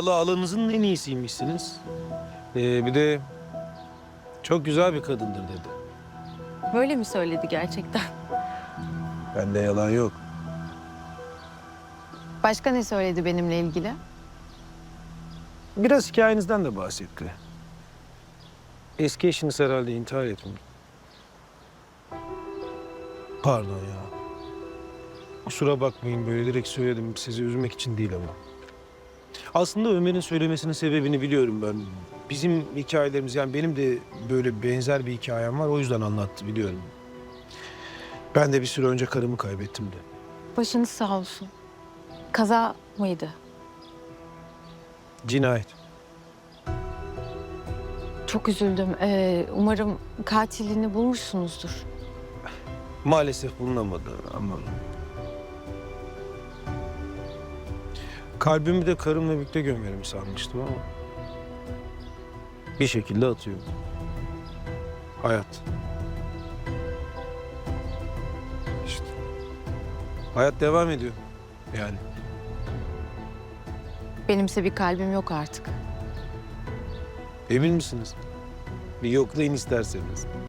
Vallahi alanınızın en iyisiymişsiniz. Ee, bir de çok güzel bir kadındır dedi. Böyle mi söyledi gerçekten? Bende yalan yok. Başka ne söyledi benimle ilgili? Biraz hikayenizden de bahsetti. Eski eşiniz herhalde intihar etmiş. Pardon ya. Kusura bakmayın böyle direkt söyledim. Sizi üzmek için değil ama. Aslında Ömer'in söylemesinin sebebini biliyorum ben. Bizim hikayelerimiz yani benim de böyle benzer bir hikayem var. O yüzden anlattı biliyorum. Ben de bir süre önce karımı kaybettim de. Başınız sağ olsun. Kaza mıydı? Cinayet. Çok üzüldüm. Ee, umarım katilini bulmuşsunuzdur. Maalesef bulunamadı ama... Kalbimi de karımla birlikte gömerim sanmıştım ama... Bir şekilde atıyor. Hayat. İşte. Hayat devam ediyor. Yani. Benimse bir kalbim yok artık. Emin misiniz? Bir yoklayın isterseniz.